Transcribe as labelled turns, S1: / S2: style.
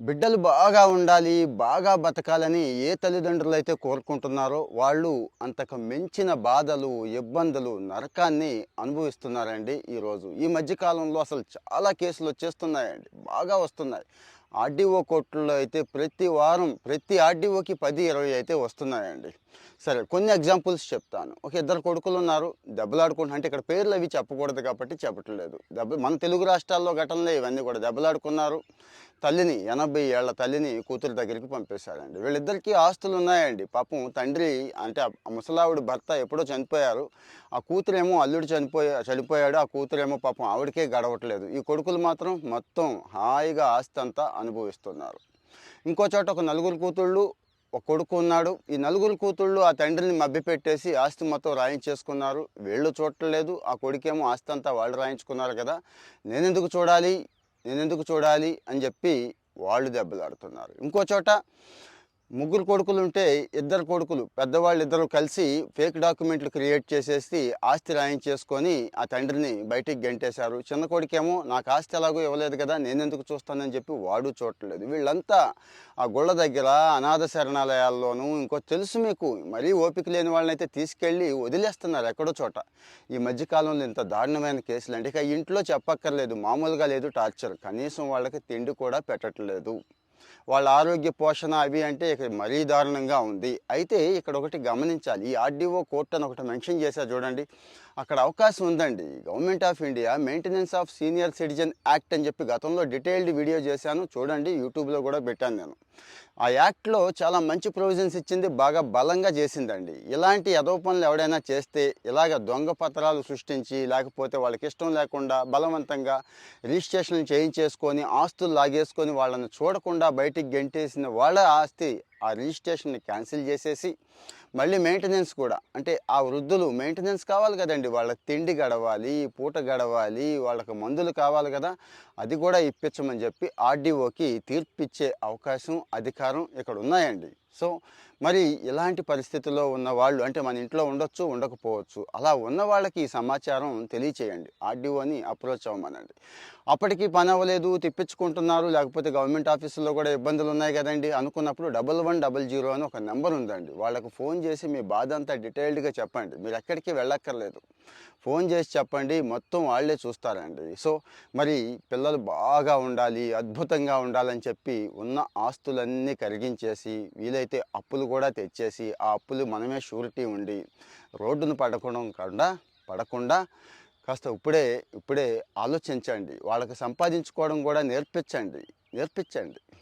S1: బిడ్డలు బాగా ఉండాలి బాగా బతకాలని ఏ తల్లిదండ్రులు అయితే కోరుకుంటున్నారో వాళ్ళు అంతకు మించిన బాధలు ఇబ్బందులు నరకాన్ని అనుభవిస్తున్నారండి ఈరోజు. ఈ మధ్యకాలంలో అసలు చాలా కేసులు వచ్చేస్తున్నాయండి బాగా వస్తున్నాయి. ఆర్డీఓ కోర్టుల్లో అయితే ప్రతి వారం ప్రతి ఆర్డీఓకి పది ఇరవై అయితే వస్తున్నాయండి. సరే కొన్ని ఎగ్జాంపుల్స్ చెప్తాను. ఒక ఇద్దరు కొడుకులు ఉన్నారు దెబ్బలాడుకుంటున్నారు. అంటే ఇక్కడ పేర్లు అవి చెప్పకూడదు కాబట్టి చెప్పట్లేదు దెబ్బ మన తెలుగు రాష్ట్రాల్లో ఘటనలే ఇవన్నీ కూడా. దెబ్బలాడుకున్నారు తల్లిని ఎనభై ఏళ్ళ తల్లిని కూతురు దగ్గరికి పంపేశారండి. వీళ్ళిద్దరికీ ఆస్తులు ఉన్నాయండి. పాపం తండ్రి అంటే ఆ ముసలావిడ భర్త ఎప్పుడో చనిపోయారు. ఆ కూతురేమో అల్లుడు చనిపోయా చనిపోయాడు. ఆ కూతురేమో పాపం ఆవిడకే గడవట్లేదు. ఈ కొడుకులు మాత్రం మొత్తం హాయిగా ఆస్తి అంతా అనుభవిస్తున్నారు. ఇంకో చోట ఒక నలుగురు కూతుళ్ళు ఒక కొడుకు ఉన్నాడు. ఈ నలుగురు కూతుళ్ళు ఆ తండ్రిని మభ్యపెట్టేసి ఆస్తి మొత్తం రాయించేసుకున్నారు. వీళ్ళు చూడట్లేదు. ఆ కొడుకేమో ఆస్తి అంతా వాళ్ళు రాయించుకున్నారు కదా. నేనెందుకు చూడాలి? నేనెందుకు చూడాలి? అని చెప్పి వాళ్ళు దెబ్బలాడుతున్నారు. ఇంకో చోట ముగ్గురు కొడుకులు ఉంటే ఇద్దరు కొడుకులు పెద్దవాళ్ళు ఇద్దరు కలిసి ఫేక్ డాక్యుమెంట్లు క్రియేట్ చేసేసి ఆస్తి రాయించేసుకొని ఆ తండ్రిని బయటికి గెంటేశారు. చిన్న కొడుకేమో నాకు ఆస్తి ఎలాగో ఇవ్వలేదు కదా నేనెందుకు చూస్తానని చెప్పి వాడు చూడట్లేదు. వీళ్ళంతా ఆ గుళ్ళ దగ్గర అనాథ శరణాలయాల్లోనూ ఇంకో తెలుసు మీకు మరీ ఓపిక లేని వాళ్ళని అయితే తీసుకెళ్ళి వదిలేస్తున్నారు ఎక్కడో చోట. ఈ మధ్యకాలంలో ఇంత దారుణమైన కేసులు అంటే ఇక ఇంట్లో చెప్పక్కర్లేదు మామూలుగా లేదు టార్చర్. కనీసం వాళ్ళకి తిండి కూడా పెట్టట్లేదు. వాళ్ళ ఆరోగ్య పోషణ అవి అంటే ఇక్కడ మరీ దారుణంగా ఉంది. అయితే ఇక్కడ ఒకటి గమనించాలి. ఈ ఆర్డీఓ కోర్టు అని ఒకటి మెన్షన్ చేశారు చూడండి. అక్కడ అవకాశం ఉందండి. Government of India maintenance of senior citizen act అని చెప్పి గతంలో డీటెయిల్డ్ వీడియో చేశాను. చూడండి యూట్యూబ్లో కూడా పెట్టాను నేను. ఆ యాక్ట్లో చాలా మంచి ప్రొవిజన్స్ ఇచ్చింది బాగా బలంగా చేసిందండి. ఇలాంటి ఎదవ పనులు ఎవడైనా చేస్తే ఇలాగ దొంగ పత్రాలు సృష్టించి లేకపోతే వాళ్ళకి ఇష్టం లేకుండా బలవంతంగా రిజిస్ట్రేషన్ చేయించేసుకొని ఆస్తులు లాగేసుకొని వాళ్ళని చూడకుండా బయటికి గెంటేసిన వాళ్ళ ఆస్తి ఆ రిజిస్ట్రేషన్ని క్యాన్సిల్ చేసేసి మళ్ళీ మెయింటెనెన్స్ కూడా. అంటే ఆ వృద్ధులు మెయింటెనెన్స్ కావాలి కదండి. వాళ్ళకి తిండి గడవాలి పూట గడవాలి వాళ్ళకి మందులు కావాలి కదా. అది కూడా ఇప్పించమని చెప్పి ఆర్డీఓకి తీర్పిచ్చే అవకాశం అధికారం ఇక్కడ ఉన్నాయండి సో మరి ఇలాంటి పరిస్థితుల్లో ఉన్న వాళ్ళు అంటే మన ఇంట్లో ఉండొచ్చు ఉండకపోవచ్చు అలా ఉన్న వాళ్ళకి ఈ సమాచారం తెలియచేయండి. ఆర్డీఓని అప్రోచ్ అవ్వమనండి. అప్పటికి పని అవ్వలేదు తిప్పించుకుంటున్నారు లేకపోతే గవర్నమెంట్ ఆఫీసుల్లో కూడా ఇబ్బందులు ఉన్నాయి కదండి. అనుకున్నప్పుడు డబల్ వన్ డబల్ జీరో అని ఒక నెంబర్ ఉందండి. వాళ్ళకు ఫోన్ చేసి మీ బాధ అంతా డీటెయిల్డ్గా చెప్పండి. మీరు ఎక్కడికి వెళ్ళక్కర్లేదు. ఫోన్ చేసి చెప్పండి మొత్తం వాళ్ళే చూస్తారండి. సో మరి పిల్లలు బాగా ఉండాలి అద్భుతంగా ఉండాలని చెప్పి ఉన్న ఆస్తులన్నీ కరిగించేసి వీలైతే అప్పులు కూడా తెచ్చేసి ఆ అప్పులు మనమే షూరిటీ ఉండి రోడ్డును పడకుండా కాకుండా పడకుండా కాస్త ఇప్పుడే ఇప్పుడే ఆలోచించండి. వాళ్ళకి సంపాదించుకోవడం కూడా నేర్పించండి నేర్పించండి.